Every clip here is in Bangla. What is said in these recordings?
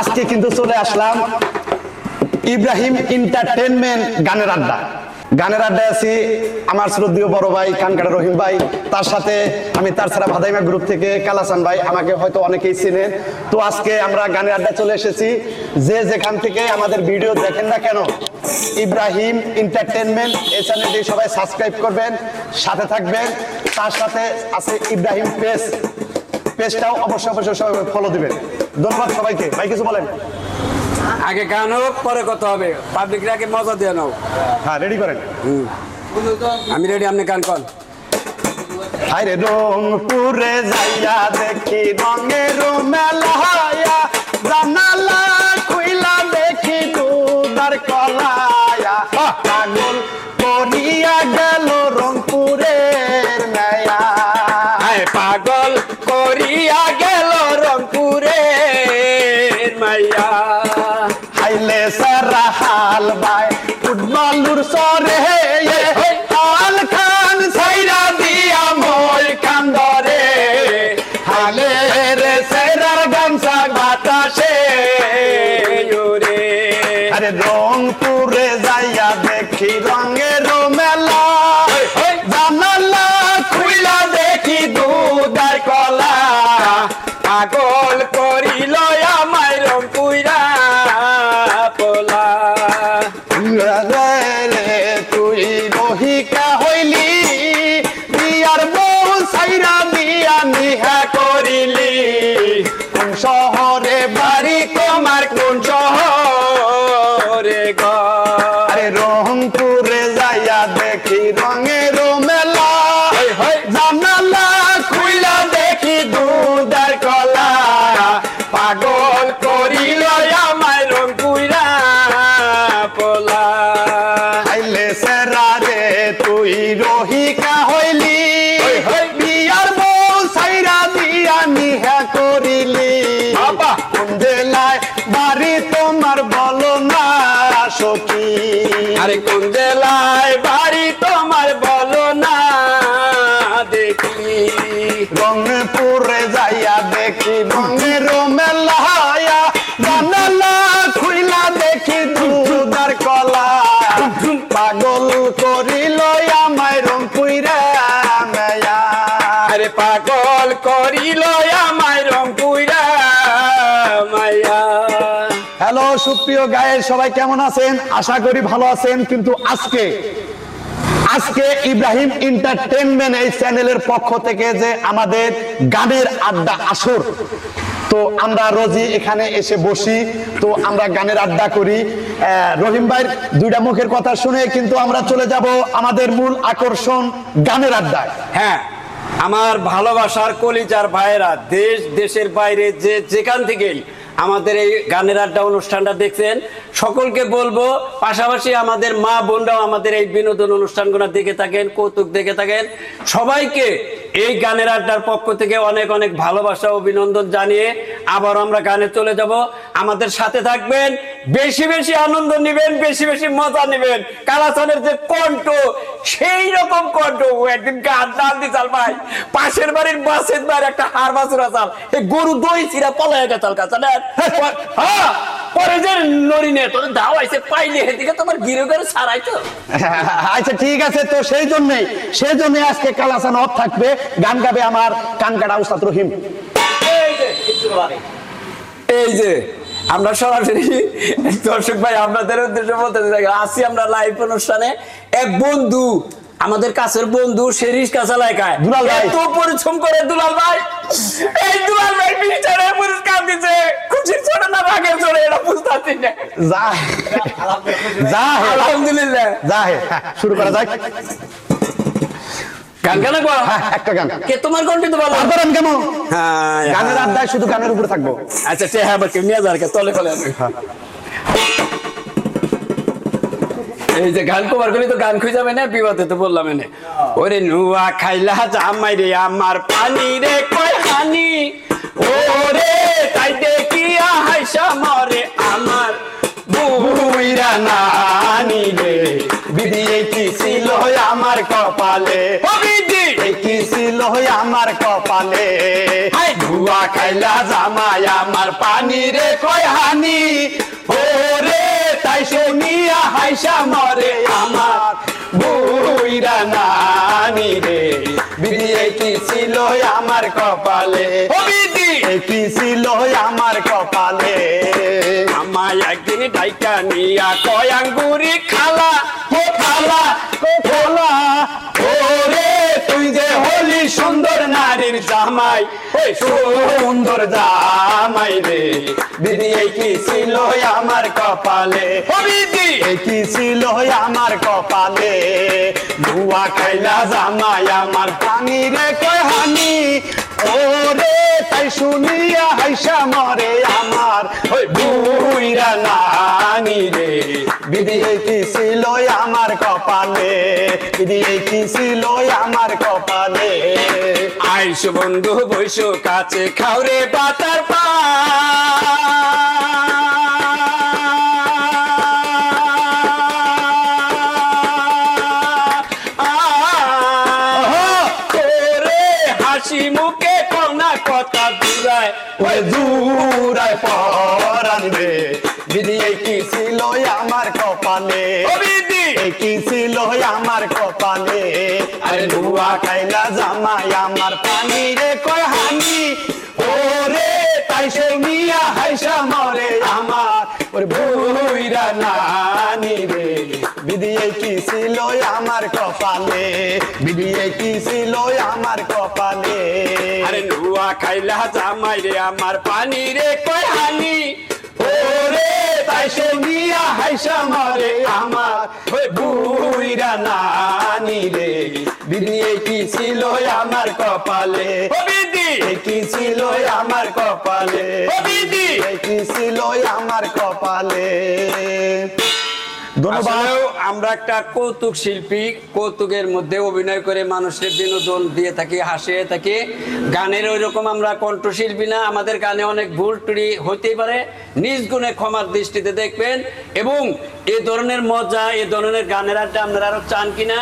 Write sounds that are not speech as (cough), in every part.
আজকে কিন্তু চলে আসলাম ইব্রাহিম এন্টারটেনমেন্ট গানের আড্ডা। গানের আড্ডায় আছি আমার শ্রদ্ধীয় বড় ভাই, কানকাটা রহিম ভাই। তার সাথে আমি তার ছাড়া ভাদাইমা গ্রুপ থেকে কালাসান ভাই, আমাকে হয়তো অনেকেই চিনেন। তো আজকে আমরা গানের আড্ডায় চলে এসেছি। যে যেখান থেকে আমাদের ভিডিও দেখেন না কেন, ইব্রাহিম এন্টারটেনমেন্ট এই চ্যানেলটি সবাই সাবস্ক্রাইব করবেন, সাথে থাকবেন। তার সাথে আছে ইব্রাহিম পেজ পেজটাও অবশ্যই অবশ্যই সবাই ফলো দিবেন। ধন্যবাদ সবাইকে। ভাই কিছু বলেন। আগে গান হোক পরে কথা হবে। পাবলিকরা আগে মজা দিয়ে নাও। হ্যাঁ রেডি করেন। আমি রেডি আপনি গান কর আরে রংপুরে যাইয়া দেখি রঙের মেলা জানালা ফুটবলুর সরে জানালা খুইলা দেখি দুধার কলা। পাগল করিল আমায় রংপুরা পোলা। আইলে সেরা রে তুই রহিকা হইলি। হই, হই। বিয়ার বউ সাইরা দিয়া নিহা করিলি। বাবা। কোন জেলায় বাড়ি তোমার বলো না সখী। আরে কোন জেলায় বাড়ি পাগল করিল আমায় রংপুরা মাইয়া। হ্যালো সুপ্রিয় গায়ের সবাই কেমন আছেন? আশা করি ভালো আছেন কিন্তু আজকে আজকে ইব্রাহিম এন্টারটেনমেন্ট এই চ্যানেলের পক্ষ থেকে যে আমাদের গানের আড্ডা আসর তো আমরা রোজই এখানে এসে বসি তো আমরা গানের আড্ডা করি। রহিম ভাইয়ের দুইটা মুখের কথা শুনে কিন্তু আমরা চলে যাব আমাদের মূল আকর্ষণ গানের আড্ডায়। হ্যাঁ আমার ভালোবাসার কলিজার ভাইয়েরা, দেশ, দেশের বাইরে যে যেখান থেকেই আমাদের এই গানের আড্ডা অনুষ্ঠানটা দেখছেন, সকলকে বলব, পাশাপাশি আমাদের মা বোনরাও আমাদের এই বিনোদন অনুষ্ঠানগুলো দেখে থাকেন, কৌতুক দেখে থাকেন। সবাইকে এই গানের আড্ডার পক্ষ থেকে অনেক অনেক ভালোবাসা, অভিনন্দন জানিয়ে আবার আমরা গানে চলে যাব। আমাদের সাথে থাকবেন বেশি বেশি আনন্দ নিবেন বেশি বেশি মজা নিবেন। কালাচানের যে কণ্ঠ সেই রকম কণ্ঠ। একদিন গান দান দিছাল ভাই। পাশের বাড়ির বাসের বাড়ি একটা হার বাসুর আসাল এই গরু দই ছিঁড়া পলায় গেছাল কাছালেন হ্যাঁ পরে যে নড়ি তোর দাও পাইলে এদিকে তোমার গিরে করে ছাড়াই তো (laughs) আচ্ছা ঠিক আছে তো সেই জন্যই সেই জন্য আজকে কালাসান অফ থাকবে। গান গাবে আমার কানকাটা উস্তাদ রহিম। এই যে আমরা সরাসরি দর্শক ভাই আপনাদের উদ্দেশ্যে বলতে চাই আসি আমরা লাইভ অনুষ্ঠানে এক বন্ধু আমাদের কাছের বন্ধু শেরিশ কাঁচা লাইকায় দুলাল ভাই। এত পরিশ্রম করে দুলাল ভাই। এই দুলাল ভাই বিচারে পুরস্কার দিছে। খুশির ছোট না রাগের ছোট এটা বুঝতে পারছি না। যা যা আলহামদুলিল্লাহ। যা শুরু করা যাক। গান হ্যাঁ একটা গান। কে তোমার কণ্ঠে তো ভালো। তারপর আমি কেমন হ্যাঁ গানের আড্ডায় শুধু গানের উপরে থাকব। আচ্ছা সে হ্যাঁ কেউ নিয়ে যার তলে ফলে এই যে গান কভার করলে তো গান খুঁজে যাবে না বিপদে তো বললাম এনে। ওরে নুয়া খাইলা জামাই রে আমার পানি রে কই হানি? ওরে তাই দেখিয়া হাইসা মরে আমার বুইরা নানি রে। বিধি কি ছিল আমার কপালে। বিধি কি ছিল আমার কপালে। হাই। ধুয়া খাইলা জামাই আমার পানি রে কয় হানি। ওরে তাই শুনিয়া হাইসা মরে আমার। বুইরা নানি রে। বিয়ে কি ছিল আমার কপালে। এ কি ছিল আমার কপালে। আমায় একদিন ডাইকা নিয়া কয়াঙ্গুরি খালা। ও খালা ওরে তুই যে হলি সুন্দর নারীর জামাই ওই সুন্দর জামাই রে। দিদি এই কি ছিল আমার কপালে? বিদি এই কি ছিল আমার কপালে? ধুয়া খাইলা জামাই আমার পানি রে হানি? ওরে তাই শুনিয়া হাইসা মরে আমার। ওই বুইরা নানি রে। বিধি কি ছিল আমার কপালে বিধি কি ছিল আমার কপালে। আইস বন্ধু বৈশ কাছে খাওরে পাতার পা। হাসি মুখে কোনা কথা ওই দূরায় আরে ধুয়া খাইলা জামাই, আমার পানি রে কয় হানি? ওরে, তাই সে মিয়া হাইসা মরে আমার। ওরে ভুইরা নানি রে। এই কি ছিল আমার কপালে? এই কি ছিল আমার কপালে? আরে খাইলা জামাই রে, আমার পানি রে কয় হানি? ওরে, তাই সে মিয়া হাইসা মরে আমার। ওই বুইরা নানি রে বিধি কি ছিল আমার কপালে। এই কি ছিল আমার কপালে। এই কি ছিল আমার কপালে। আমরা একটা কৌতুক শিল্পী কৌতুকের মধ্যে অভিনয় করে মানুষের বিনোদন দিয়ে থাকি হাসিয়ে থাকি। গানের ওই রকম আমরা কণ্ঠশিল্পী না আমাদের গানে অনেক ভুল টুরি হতেই পারে। নিজ গুণে ক্ষমার দৃষ্টিতে দেখবেন এবং এ ধরনের মজা এ ধরনের গানের আড্ডা আপনারা আরও চান কিনা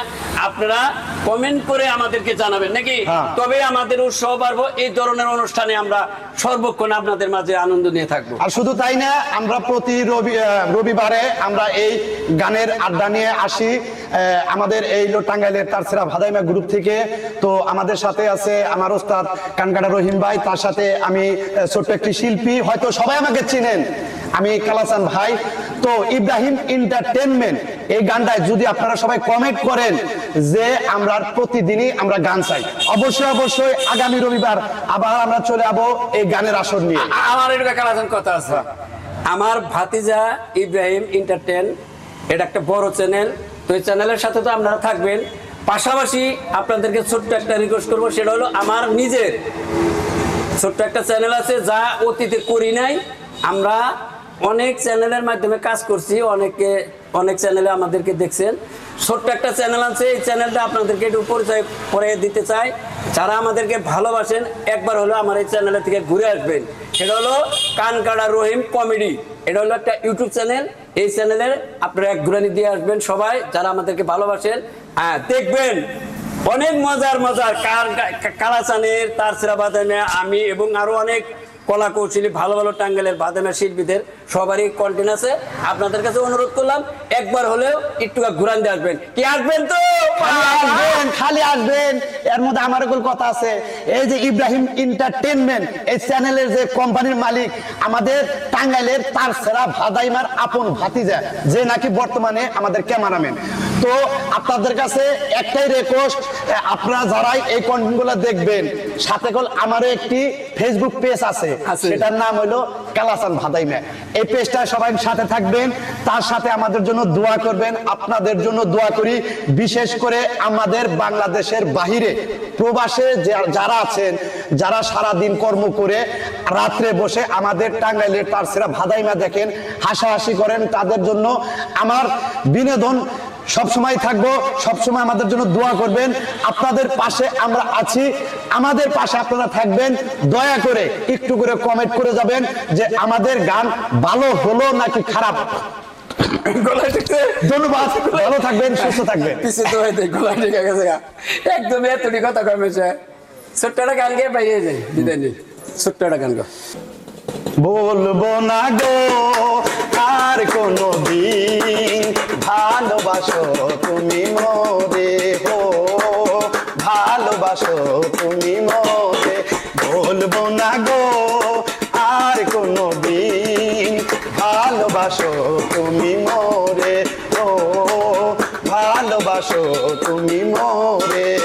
আপনারা কমেন্ট করে আমাদেরকে জানাবেন নাকি? হ্যাঁ। তবে আমাদের উৎসাহ বাড়বো এই ধরনের অনুষ্ঠানে আমরা সর্বক্ষণ আপনাদের মাঝে আনন্দ নিয়ে থাকব। আর শুধু তাই না আমরা প্রতি রবি রবিবারে আমরা এই গানের আড্ডা নিয়ে আসি। আমাদের এই টাঙ্গাইলের তারসেরা ভাদাইমা গ্রুপ থেকে। তো আমাদের সাথে আছে আমার ওস্তাদ কানকাটা রহিম ভাই। তার সাথে আমি ছোট্ট একটি শিল্পী। হয়তো সবাই আমাকে চিনেন। আমি কালাসান ভাই। তো ইব্রাহিম এন্টারটেনমেন্ট এই গানটায় যদি আপনারা সবাই কমেন্ট করেন যে আমরা প্রতিদিনই আমরা গান চাই। অবশ্যই অবশ্যই আগামী রবিবার আবার আমরা চলে যাব এই গানের আসর নিয়ে। আমার এটা কালাচান কথা আছে। আমার ভাতিজা ইব্রাহিম এন্টারটেন এটা একটা বড় চ্যানেল। তো এই চ্যানেলের সাথে তো আপনারা থাকবেন। পাশাপাশি আপনাদেরকে ছোট্ট একটা রিকোয়েস্ট করব, সেটা হলো আমার নিজের ছোট্ট একটা চ্যানেল আছে যা অতীতে করি নাই। আমরা অনেক চ্যানেলের মাধ্যমে কাজ করছি, অনেকে, অনেক চ্যানেলে আমাদেরকে দেখছেন। ছোট্ট একটা চ্যানেল আছে, এই চ্যানেলটা আপনাদেরকে একটু পরিচয় করে দিতে চাই। যারা আমাদেরকে ভালোবাসেন, একবার হলো আমার এই চ্যানেলের থেকে ঘুরে আসবেন। সেটা হলো কানকাড়া রহিম কমেডি। এটা হলো একটা ইউটিউব চ্যানেল। এই চ্যানেলে আপনারা এক ঘুরানি দিয়ে আসবেন সবাই, যারা আমাদেরকে ভালোবাসেন। হ্যাঁ দেখবেন, অনেক মজার মজার কার কালাচানের, তার সেরা বাদামে আমি এবং আরও অনেক কলা কৌশলী, ভালো ভালো টাঙ্গালের বাদামের শিল্পীদের সবারই কন্টেন্ট আছে। আপনাদের কাছে অনুরোধ করলাম, একবার হলেও একটু ঘুরান দিয়ে আসবেন। কি, আসবেন তো? খালি আসবেন এর মধ্যে আমার কথা আছে। এই যে ইব্রাহিম এন্টারটেনমেন্ট এই চ্যানেলের যে কোম্পানির মালিক, আমাদের টাঙ্গাইলের তার সেরা ভাদাইমার আপন ভাতিজা, যে নাকি বর্তমানে আমাদের ক্যামেরাম্যান তো আপনাদের কাছে একটাই রিকোয়েস্ট আপনারা যারাই এই কন্টেন্টগুলো দেখবেন সাথে কল আমারও একটি ফেসবুক পেজ আছে। সেটার নাম হলো কালাসান ভাদাইমা। এই পেজটা সবাই সাথে থাকবেন তার সাথে আমাদের জন্য দোয়া করবেন। আপনাদের জন্য দোয়া করি বিশেষ করে আমাদের বাংলাদেশের বাহিরে প্রবাসে যারা আছেন যারা সারা দিন কর্ম করে রাত্রে বসে আমাদের টাঙ্গাইলের তারসেরা ভাদাইমা দেখেন হাসাহাসি করেন তাদের জন্য আমার বিনোদন সবসময় থাকব সবসময় আমাদের জন্য দোয়া করবেন। আপনাদের পাশে আমরা আছি আমাদের পাশে আপনারা থাকবেন। দয়া করে একটু করে কমেন্ট করে যাবেন যে আমাদের গান ভালো হলো নাকি খারাপ? ধন্যবাদ ভালো থাকবেন সুস্থ থাকবেন। পিছিয়ে তো হয়তো গলা ঠিক গেছে একদম এতটি কথা কমেছে ছোট্ট একটা গান গিয়ে বাইরে যাই বিদায় নিই। ছোট্ট একটা গান গো। বলব না গো, আর কোনো দিন ভালোবাসো তুমি মোরে হো। ভালোবাসো তুমি মোরে, বলব না গো, আর কোনো দিন ভালোবাসো তুমি মোরে ও ভালোবাসো তুমি মোরে।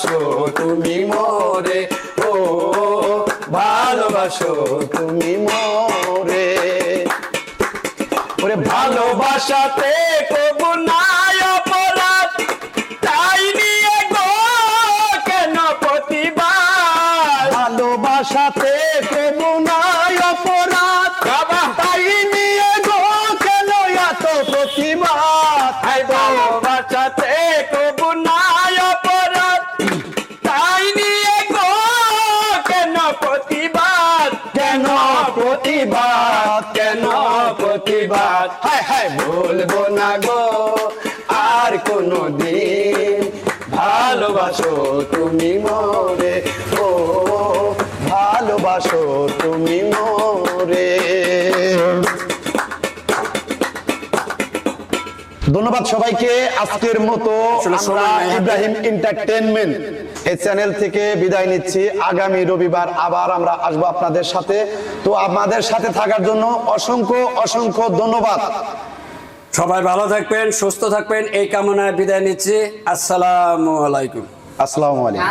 ভালোবাসো তুমি মোরে ও ভালোবাসো তুমি মোরে। ওরে ভালোবাসাতে কবু নাই প্রতিবাদ হায় হায়, বলব না গো, আর কোনো দিন ভালোবাসো তুমি মরে। ও, ভালোবাসো তুমি মোরে। ধন্যবাদ সবাইকে। আজকের মতো আমরা ইব্রাহিম এন্টারটেনমেন্ট এই চ্যানেল থেকে বিদায় নিচ্ছি। আগামী রবিবার আবার আমরা আসব আপনাদের সাথে। তো আপনাদের সাথে থাকার জন্য অসংখ্য অসংখ্য ধন্যবাদ। সবাই ভালো থাকবেন সুস্থ থাকবেন এই কামনায় বিদায় নিচ্ছি। আসসালামু আলাইকুম। আসসালামু আলাইকুম।